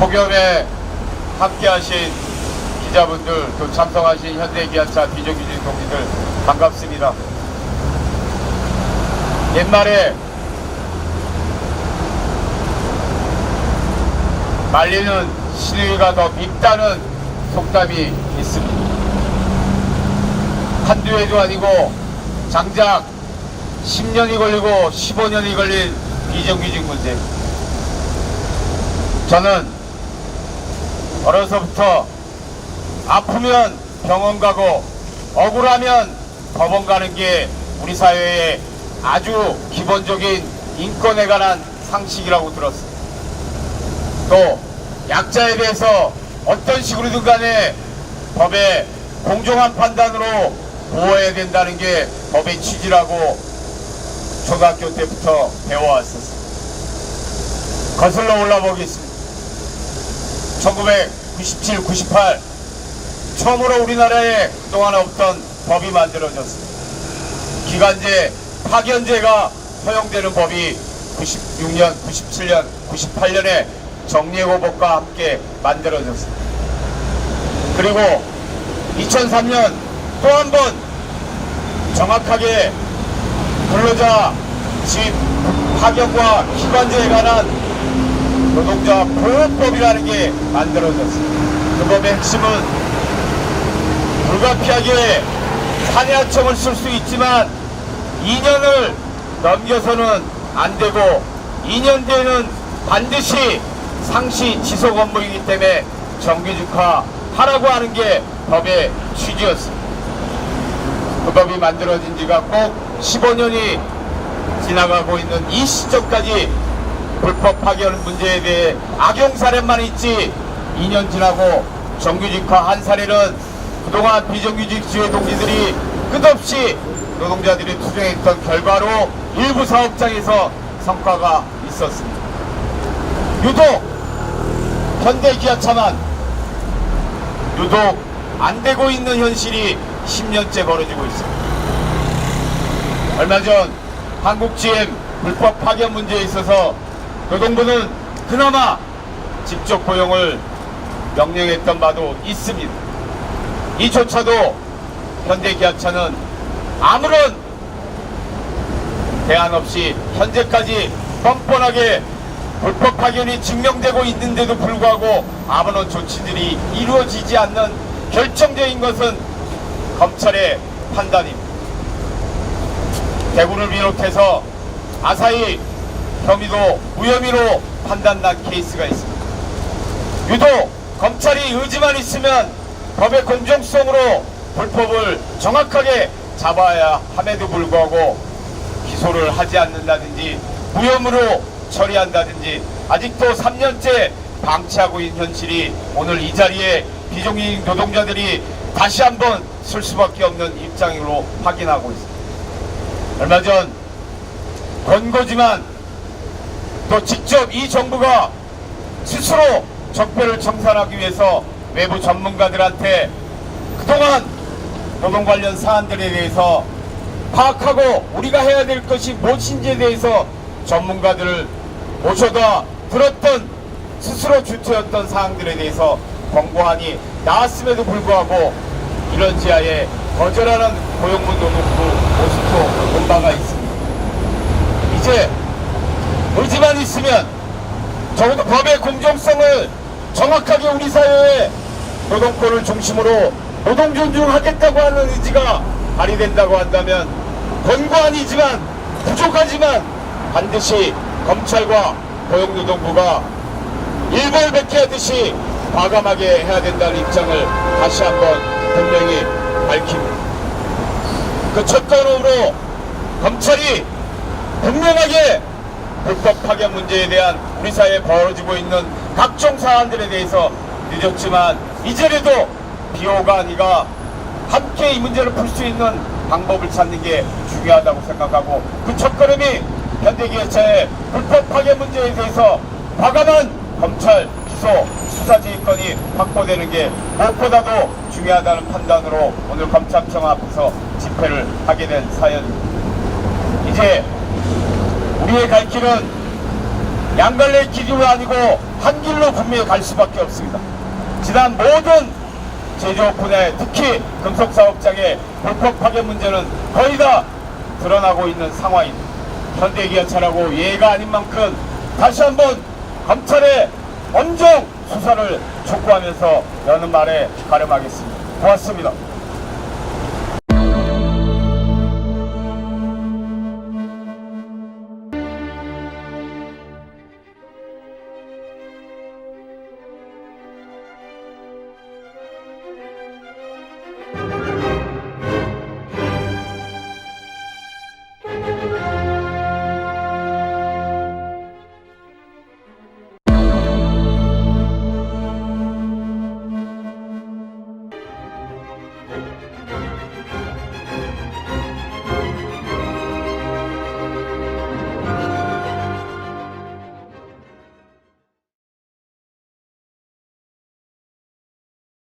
폭염에 함께하신 기자분들 또 참석하신 현대기아차 비정규직 동지들 반갑습니다. 옛말에 말리는 시누이가 더 밉다는 속담이 있습니다. 한두 해도 아니고 장작 10년이 걸리고 15년이 걸린 비정규직 문제. 저는 어려서부터 아프면 병원 가고 억울하면 법원 가는 게 우리 사회의 아주 기본적인 인권에 관한 상식이라고 들었습니다. 또 약자에 대해서 어떤 식으로든 간에 법의 공정한 판단으로 보호해야 된다는 게 법의 취지라고 초등학교 때부터 배워왔었습니다. 거슬러 올라보겠습니다. 1997, 98 처음으로 우리나라에 그동안 없던 법이 만들어졌습니다. 기간제, 파견제가 허용되는 법이 96년, 97년, 98년에 정리해고법과 함께 만들어졌습니다. 그리고 2003년 또 한 번 정확하게 근로자 집 파견과 기관제에 관한 노동자 보호법이라는 게 만들어졌습니다. 그 법의 핵심은 불가피하게 산해하청을 쓸 수 있지만 2년을 넘겨서는 안 되고 2년 뒤에는 반드시 상시 지속 업무이기 때문에 정규직화 하라고 하는 게 법의 취지였습니다. 그 법이 만들어진 지가 꼭 15년이 지나가고 있는 이 시점까지 불법 파견 문제에 대해 악용 사례만 있지 2년 지나고 정규직화 한 사례는 그동안 비정규직 지회 동지들이 끝없이 노동자들이 투쟁했던 결과로 일부 사업장에서 성과가 있었습니다. 유독 현대 기아차만 유독 안 되고 있는 현실이 10년째 벌어지고 있습니다. 얼마 전 한국 GM 불법 파견 문제에 있어서 노동부는 그나마 직접 고용을 명령했던 바도 있습니다. 이조차도 현대기아차는 아무런 대안 없이 현재까지 뻔뻔하게 불법 파견이 증명되고 있는데도 불구하고 아무런 조치들이 이루어지지 않는 결정적인 것은 검찰의 판단입니다. 대구를 비롯해서 아사히 혐의도 무혐의로 판단난 케이스가 있습니다. 유독 검찰이 의지만 있으면 법의 공정성으로 불법을 정확하게 잡아야 함에도 불구하고 기소를 하지 않는다든지 무혐의로 처리한다든지 아직도 3년째 방치하고 있는 현실이 오늘 이 자리에 비정규직 노동자들이 다시 한번 쓸 수밖에 없는 입장으로 확인하고 있습니다. 얼마 전 권고지만 또 직접 이 정부가 스스로 적폐를 청산하기 위해서 외부 전문가들한테 그동안 노동 관련 사안들에 대해서 파악하고 우리가 해야 될 것이 무엇인지에 대해서 전문가들을 모셔다 들었던 스스로 주체였던 사항들에 대해서 권고안이 나왔음에도 불구하고 이런 지하에 거절하는 고용부 노동부 모습도 본 바가 있습니다. 이제 의지만 있으면 적어도 법의 공정성을 정확하게 우리 사회에 노동권을 중심으로 노동 존중하겠다고 하는 의지가 발휘된다고 한다면 권고안이지만 부족하지만 반드시 검찰과 고용노동부가 일벌백계하듯이 과감하게 해야 된다는 입장을 다시 한번 분명히 밝힙니다. 그 첫 걸음으로 검찰이 분명하게 불법 파견 문제에 대한 우리 사회에 벌어지고 있는 각종 사안들에 대해서 늦었지만 이제라도 비호가 아니가 함께 이 문제를 풀 수 있는 방법을 찾는 게 중요하다고 생각하고 그 첫걸음이 현대기아차의 불법 파견 문제에 대해서 과감한 검찰 기소 수사지휘권이 확보되는 게 무엇보다도 중요하다는 판단으로 오늘 검찰청 앞에서 집회를 하게 된 사연입니다. 이제 우리의 갈 길은 양갈래 길이 아니고 한 길로 분명히 갈 수밖에 없습니다. 지난 모든 제조업분야 특히 금속사업장의 불법 파견 문제는 거의 다 드러나고 있는 상황입니다. 현대기아차라고 예가 아닌 만큼 다시 한번 검찰의 엄정 수사를 촉구하면서 여는 말에 가름하겠습니다. 고맙습니다.